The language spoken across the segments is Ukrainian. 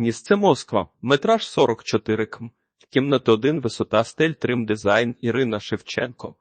Місце Москва. Метраж 44 км. Кімната 1, висота стель, трим дизайн, Ірина Шевченко.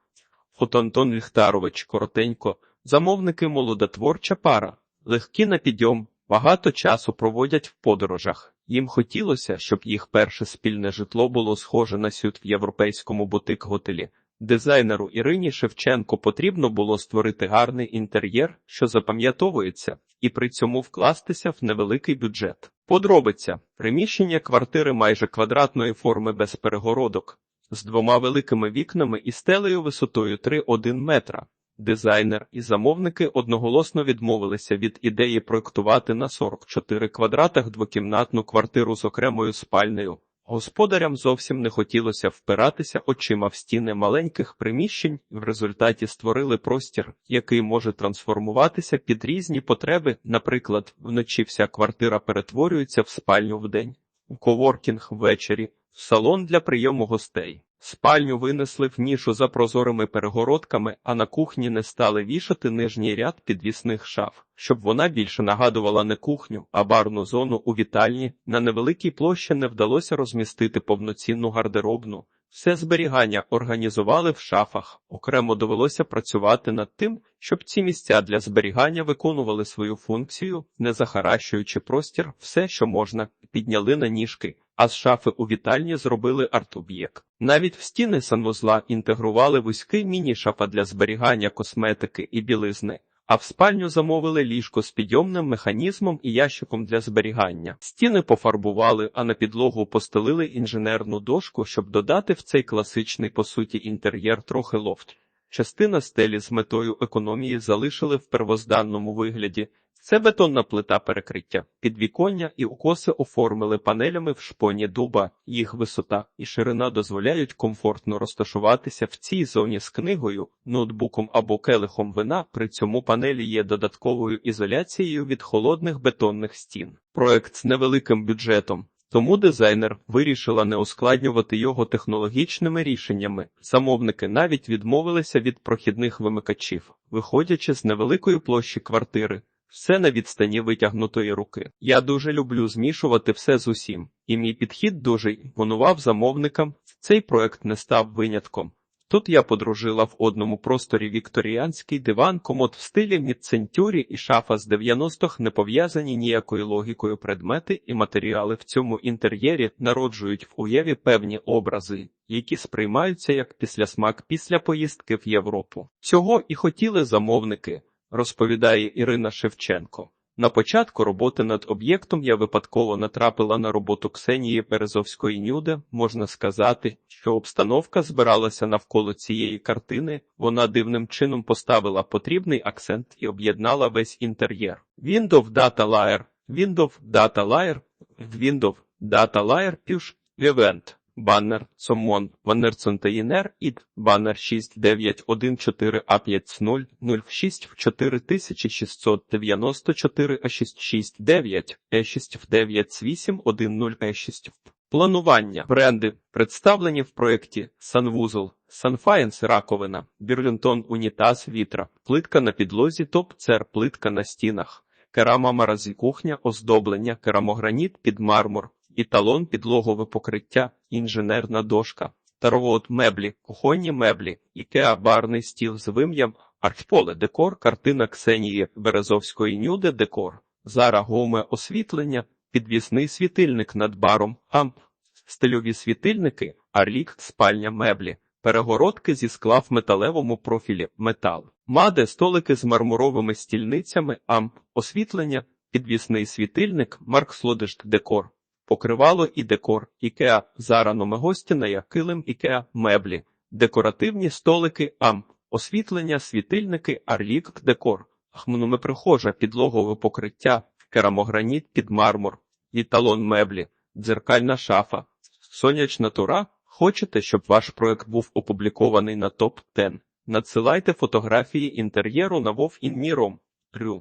Фото Антон Ліхтарович, коротенько. Замовники молодотворча пара. Легкі на підйом, багато часу проводять в подорожах. Їм хотілося, щоб їх перше спільне житло було схоже на сют в європейському бутик-готелі. Дизайнеру Ірині Шевченко потрібно було створити гарний інтер'єр, що запам'ятовується, і при цьому вкластися в невеликий бюджет. Подробиця приміщення квартири майже квадратної форми без перегородок, з двома великими вікнами і стелею висотою 3,1 метра. Дизайнер і замовники одноголосно відмовилися від ідеї проектувати на 44 квадратах двокімнатну квартиру з окремою спальнею. Господарям зовсім не хотілося впиратися очима в стіни маленьких приміщень, в результаті створили простір, який може трансформуватися під різні потреби. Наприклад, вночі вся квартира перетворюється в спальню вдень, у коворкінг ввечері, в салон для прийому гостей. Спальню винесли в нішу за прозорими перегородками, а на кухні не стали вішати нижній ряд підвісних шаф, щоб вона більше нагадувала не кухню, а барну зону у вітальні. На невеликій площі не вдалося розмістити повноцінну гардеробну. Все зберігання організували в шафах. Окремо довелося працювати над тим, щоб ці місця для зберігання виконували свою функцію, не захаращуючи простір, все, що можна, підняли на ніжки. А з шафи у вітальні зробили арт-об'єкт. Навіть в стіни санвузла інтегрували вузький міні-шафа для зберігання косметики і білизни, а в спальню замовили ліжко з підйомним механізмом і ящиком для зберігання. Стіни пофарбували, а на підлогу постелили інженерну дошку, щоб додати в цей класичний по суті інтер'єр трохи лофт. Частина стелі з метою економії залишили в первозданному вигляді. Це бетонна плита перекриття, підвіконня і укоси оформили панелями в шпоні дуба. Їх висота і ширина дозволяють комфортно розташуватися в цій зоні з книгою, ноутбуком або келихом вина. При цьому панелі є додатковою ізоляцією від холодних бетонних стін. Проект з невеликим бюджетом. Тому дизайнер вирішила не ускладнювати його технологічними рішеннями. Замовники навіть відмовилися від прохідних вимикачів, виходячи з невеликої площі квартири. Все на відстані витягнутої руки. Я дуже люблю змішувати все з усім, і мій підхід дуже імпонував замовникам. Цей проект не став винятком. Тут я подружила в одному просторі вікторіанський диван, комод в стилі мідцентюрі і шафа з 90-х не пов'язані ніякою логікою предмети і матеріали в цьому інтер'єрі народжують в уяві певні образи, які сприймаються як післясмак після поїздки в Європу. Цього і хотіли замовники розповідає Ірина Шевченко. На початку роботи над об'єктом я випадково натрапила на роботу Ксенії Березовської Нюде. Можна сказати, що обстановка збиралася навколо цієї картини. Вона дивним чином поставила потрібний акцент і об'єднала весь інтер'єр. Windows Data Layer, Windows Data Layer, Windows Data Layer Push Event. Баннер Сомон Ванерцонтеїнер ід баннер 6914 а 5006 в 4694 а 669 е 6 в 9810 е 6 Планування. Бренди. Представлені в проєкті Санвузол, Санфаєнс Раковина, Бірлінтон Унітаз Вітра, плитка на підлозі, топ цер плитка на стінах, керама маразі кухня, оздоблення, керамограніт під мармур, італон підлогове покриття, інженерна дошка, таровод меблі, кухонні меблі, ікеа барний стіл з вим'ям, архполе декор, картина Ксенії Березовської нюде декор, зара гоме освітлення, підвісний світильник над баром, амп, стильові світильники, арлік, спальня меблі. Перегородки зі скла в металевому профілі метал, маде столики з мармуровими стільницями, амп, освітлення, підвісний світильник, маркслодишт декор, покривало і декор, ікеа, зара номегостіна, килим ікеа, меблі, декоративні столики, амп, освітлення, світильники, арлік, декор, прихожа, підлогове покриття, керамограніт під мармур, італон меблі, дзеркальна шафа, сонячна тура. Хочете, щоб ваш проект був опублікований на топ 10 Надсилайте фотографії інтер'єру на Вов Рю.